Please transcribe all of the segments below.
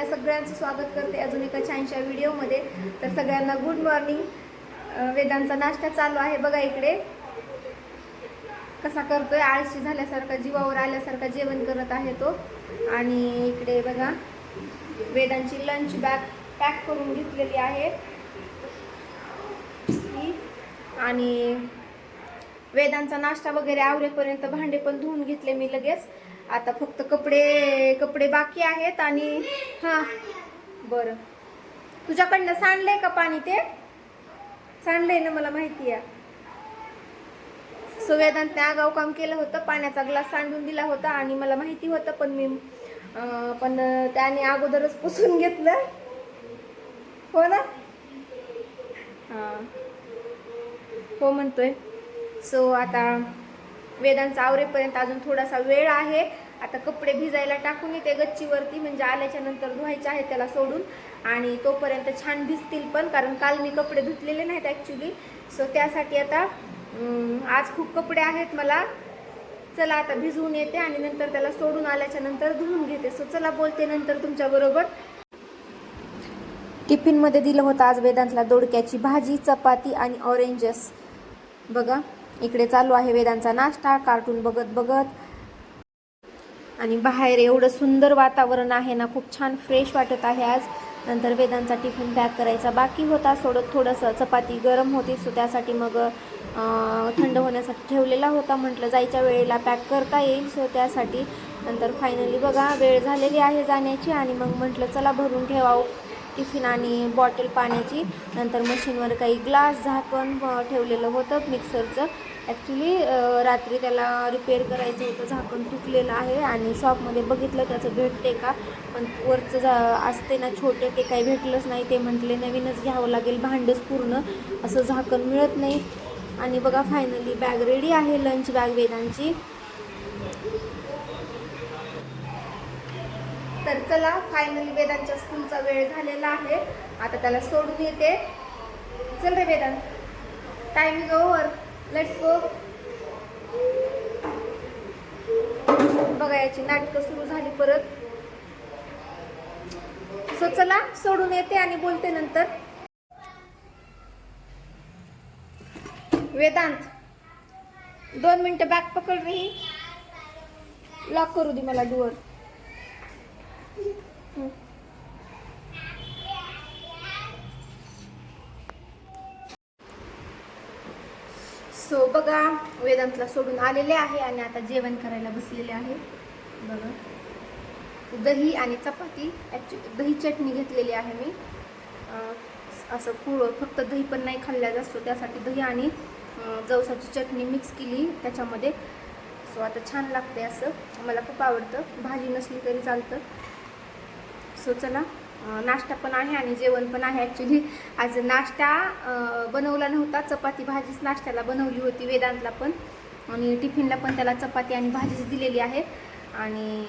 आपल्या सगळ्यांचं स्वागत करते अजून एका छानशा व्हिडिओमध्ये. तर सगळ्यांना गुड मॉर्निंग वेदांचा नाश्ता चालू आहे बघा इकडे. कसा करतोय? आळशी झाल्यासारखा जीवावर आल्यासारखा जेवण करत आहे तो. आणि इकडे बघा वेदांची लंच बॅग पॅक करून घेतलेली आहे. आणि वेदांचा नाश्ता वगैरे आवरेपर्यंत भांडे पण धुवून घेतले मी लगेच. आता फक्त कपडे कपडे बाकी आहेत आणि हां. बरं. तुझ्याकडनं सांडलंय का पाणी ते? सांडलंय ना मला माहिती आहे. सो वेदांतने आगाव काम केलं होतं. पाण्याचा ग्लास सांडून दिला होता आणि मला माहिती होतं पण मी पण त्याने अगोदरच पुसून घेतलं. हो ना? हां. हो म्हणतोय. सो आता वेदांचा आवरेपर्यंत अजून थोडासा वेळ आहे. आता कपडे भिजायला टाकून येते गच्चीवरती म्हणजे आल्याच्यानंतर धुवायचे आहे त्याला सोडून. आणि तोपर्यंत छान भिजतील पण कारण काल मी कपडे धुतलेले नाहीत ॲक्च्युली सो त्यासाठी आता आज खूप कपडे आहेत मला. चला आता भिजवून येते आणि नंतर त्याला सोडून आल्याच्यानंतर धुवून घेते. सो चला बोलते नंतर तुमच्याबरोबर टिफिनमध्ये दिलं होतं आज वेदांतला दोडक्याची भाजी चपाती आणि ऑरेंजेस बघा. इकडे चालू आहे वेदांचा नाश्ता कार्टून बघत बघत. आणि बाहेर एवढं सुंदर वातावरण आहे ना खूप छान फ्रेश वाटत आहे आज. नंतर वेदांचा टिफिन पॅक करायचा बाकी होता सोडत थोडंसं चपाती गरम होती सो त्यासाठी मग थंड होण्यासाठी ठेवलेला होता. म्हटलं जायच्या वेळेला पॅक करता येईल सो त्यासाठी. नंतर फायनली बघा वेळ झालेली आहे जाण्याची आणि मग म्हटलं चला भरून ठेवावं. टिफिन आणि बॉटल पाण्याची. नंतर मशीनवर काही ग्लास झाकण ठेवलेलं होतं मिक्सरचं. ॲक्च्युली रात्री त्याला रिपेअर करायचं होतं झाकण तुटलेलं आहे आणि शॉपमध्ये बघितलं त्याचं भेटते का? पण वरचं जा असते ना छोटे ते काही भेटलंच नाही. ते म्हटले नवीनच घ्यावं लागेल भांडंच पूर्ण. असं झाकण मिळत नाही. आणि बघा फायनली बॅग रेडी आहे लंच बॅग वेदांची. तर चला फायनली वेदांच्या स्कूलचा वेळ झालेला आहे. आता त्याला सोडून येते. चल रे Vedant. Time is over let's go बघा याची नाटकं सुरू झाली परत. सो चला सोडून येते आणि बोलते नंतर. वेदांत दोन मिनिटं बॅग पकड रही लॉक करू दे मला डोअर सो बघा वेदांतला सोडून आलेले आहे आणि आता जेवण करायला बसलेले आहे. बघा. दही आणि चपाती ॲक्च्युली दही चटणी घेतलेली आहे मी. असं पूळ फक्त दही पण नाही खाल्ल्या जास्त त्यासाठी दही आणि जवसाची चटणी मिक्स केली त्याच्यामध्ये. सो आता छान लागते असं. मला खूप आवडतं. भाजी नसली तरी चालतं. सो चला नाश्ता पण आहे आणि जेवण पण आहे ॲक्च्युली आज नाश्ता बनवला नव्हता. चपाती भाजीच नाश्त्याला बनवली होती वेदांतला पण. आणि टिफिनला पण त्याला चपाती आणि भाजीच दिलेली आहे. आणि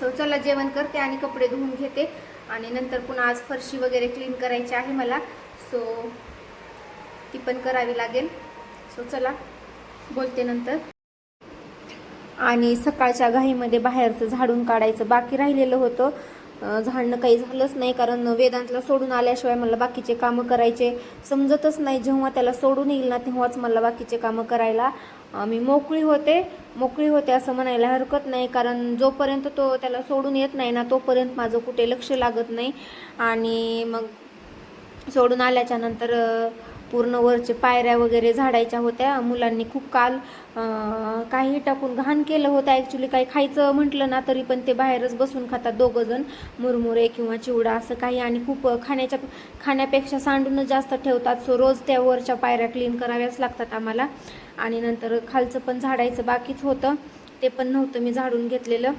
सो चला जेवण करते आणि कपडे धुवून घेते. आणि नंतर पुन्हा आज फरशी वगैरे क्लीन करायची आहे मला. सो ती पण करावी लागेल. सो चला बोलते नंतर. आणि सकाळच्या घाईमध्ये बाहेरचं झाडून काढायचं बाकी राहिलेलं होतं. झाडणं काही झालंच नाही कारण वेदांतला सोडून आल्याशिवाय मला बाकीचे कामं करायचे समजतच नाही. जेव्हा त्याला सोडून येईल ना तेव्हाच मला बाकीचे कामं करायला मी मोकळी होते. मोकळी होते असं म्हणायला हरकत नाही कारण जोपर्यंत तो त्याला सोडून येत नाही ना तोपर्यंत माझं कुठे लक्ष लागत नाही. आणि मग सोडून आल्याच्यानंतर पूर्ण वरचे पायऱ्या वगैरे झाडायच्या होत्या. मुलांनी खूप काल काही टाकून घाण केलं होतं. ॲक्च्युली काही खायचं म्हटलं ना तरी पण ते बाहेरच बसून खातात दोघं जण मुरमुरे किंवा चिवडा असं काही आणि खूप खाण्याच्या खाण्यापेक्षा सांडूनच जास्त ठेवतात. सो रोज त्या वरच्या पायऱ्या क्लीन कराव्याच लागतात आम्हाला. आणि नंतर खालचं पण झाडायचं बाकीच होतं. ते पण नव्हतं मी झाडून घेतलेलं.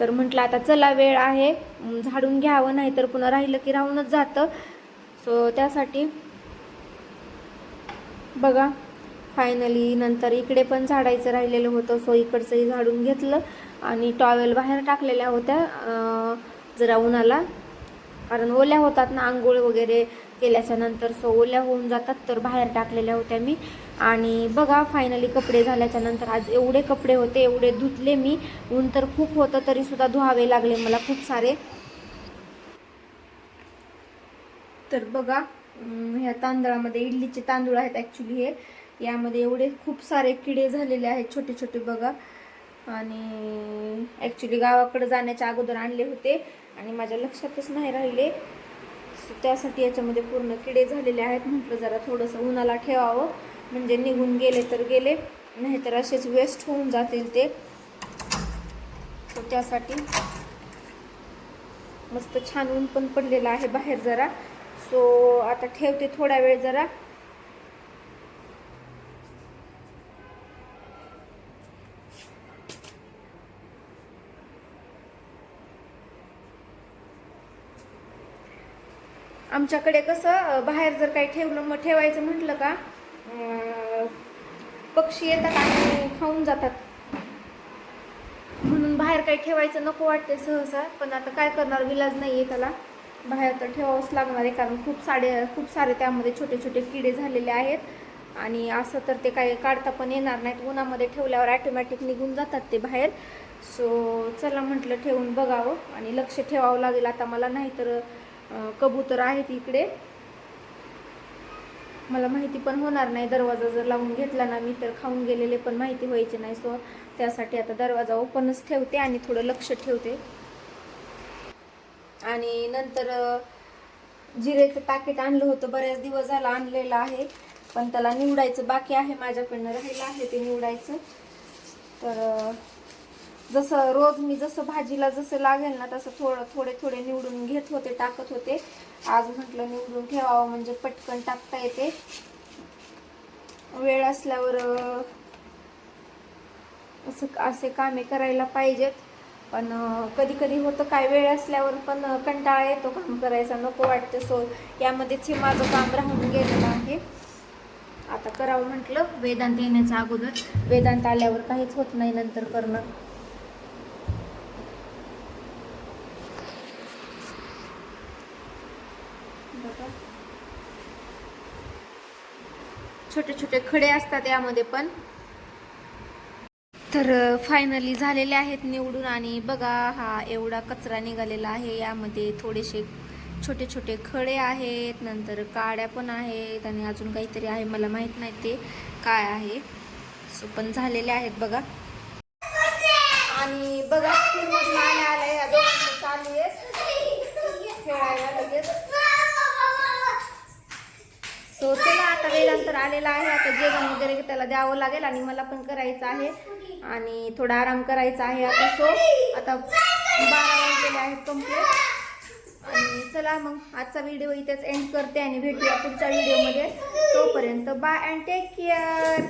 तर म्हटलं आता चला वेळ आहे. झाडून घ्यावं नाही तर पुन्हा राहिलं की राहूनच जातं. सो त्यासाठी बघा फायनली नंतर इकडे पण झाडायचं राहिलेलं होतं. सो इकडचंही झाडून घेतलं आणि टॉवेल बाहेर टाकलेल्या होत्या. जरा उन्हाला. कारण ओल्या होतात ना आंघोळ वगैरे केल्याच्यानंतर सो ओल्या होऊन जातात तर बाहेर टाकलेल्या होत्या मी. आणि बघा फायनली कपडे झाल्याच्यानंतर आज एवढे कपडे होते एवढे धुतले मी. ऊन तर खूप होतं तरीसुद्धा धुवावे लागले मला खूप सारे. तर बघा ह्या तांदळामध्ये इडलीचे तांदूळ आहेत ॲक्च्युली हे. यामध्ये एवढे खूप सारे किडे झालेले आहेत छोटे छोटे बघा. आणि ॲक्च्युली गावाकडे जाण्याच्या अगोदर आणले होते आणि माझ्या लक्षातच नाही राहिले. त्यासाठी याच्यामध्ये पूर्ण किडे झालेले आहेत. म्हटलं जरा थोडंसं उन्हाला ठेवावं. म्हणजे निघून गेले तर गेले. नाहीतर असेच वेस्ट होऊन जातील ते. त्यासाठी मस्त छान ऊन पण पडलेलं आहे बाहेर जरा. सो आता ठेवते थोडा वेळ जरा. आमच्याकडे कसं बाहेर जर काही ठेवलं मग ठेवायचं म्हटलं का पक्षी येतात आणि खाऊन जातात. म्हणून बाहेर काही ठेवायचं नको वाटते सहसा पण आता काय करणार विलाज नाही आहे त्याला. बाहेर तर ठेवावंच लागणार आहे कारण खूप सारे खूप सारे त्यामध्ये छोटे छोटे किडे झालेले आहेत. आणि असं तर ते काही काढता पण येणार नाहीत. उन्हामध्ये ठेवल्यावर ॲटोमॅटिक निघून जातात ते बाहेर. सो चला म्हटलं ठेवून बघावं आणि लक्ष ठेवावं लागेल. आता मला नाहीतर कबूतर आहेत इकडे. मला माहिती पण होणार नाही. दरवाजा जर लावून घेतला ना मी तर खाऊन गेलेले पण माहिती व्हायचे नाही. सो त्यासाठी आता दरवाजा ओपनच ठेवते आणि थोडं लक्ष ठेवते. आणि नंतर जिरेचं पॅकेट आणलं होतं बऱ्याच दिवस झाला आणलेलं आहे. पण त्याला निवडायचं बाकी आहे माझ्याकडनं राहिलं आहे ते निवडायचं. तर जसं रोज मी जसं भाजीला जसं लागेल ना तसं थोडं थोडे थोडे निवडून घेत होते टाकत होते. आज म्हटलं निवडून ठेवावं म्हणजे पटकन टाकता येते. वेळ असल्यावर असं असे कामे करायला पाहिजेत. पण कधी कधी होतं काय वेळ असल्यावर पण कंटाळा येतो काम करायचा. नको वाटतं सो यामध्येच हे माझं काम राहून गेलेलं आहे. आता करावं म्हटलं वेदांत येण्याच्या अगोदर. वेदांत आल्यावर काहीच होत नाही नंतर करणं. छोटे छोटे खडे असतात यामध्ये पण. तर फायनली झालेले आहेत निवडून आणि बघा हा एवढा कचरा निघालेला आहे. यामध्ये थोडेसे छोटे छोटे खडे आहेत नंतर काड्या पण आहेत आणि अजून काहीतरी आहे मला माहीत नाही ते काय आहे. सो पण झालेले आहेत बघा. आणि बघा स्कूलमधून आल्या आल्या. या दोघांचं चालू आहे. खेळायला लगेच. सो चला आता वेळांतर आलेला आहे. आता जेवण वगैरे त्याला द्यावं लागेल आणि मला पण करायचं आहे. आणि थोडा आराम करायचा आहे आता सो. आता बारा वाजलेले आहेत कंप्लीट आणि चला मग आजचा व्हिडिओ इथेच एंड करते आणि भेटूया पुढच्या व्हिडिओमध्ये तोपर्यंत बाय अँड टेक केअर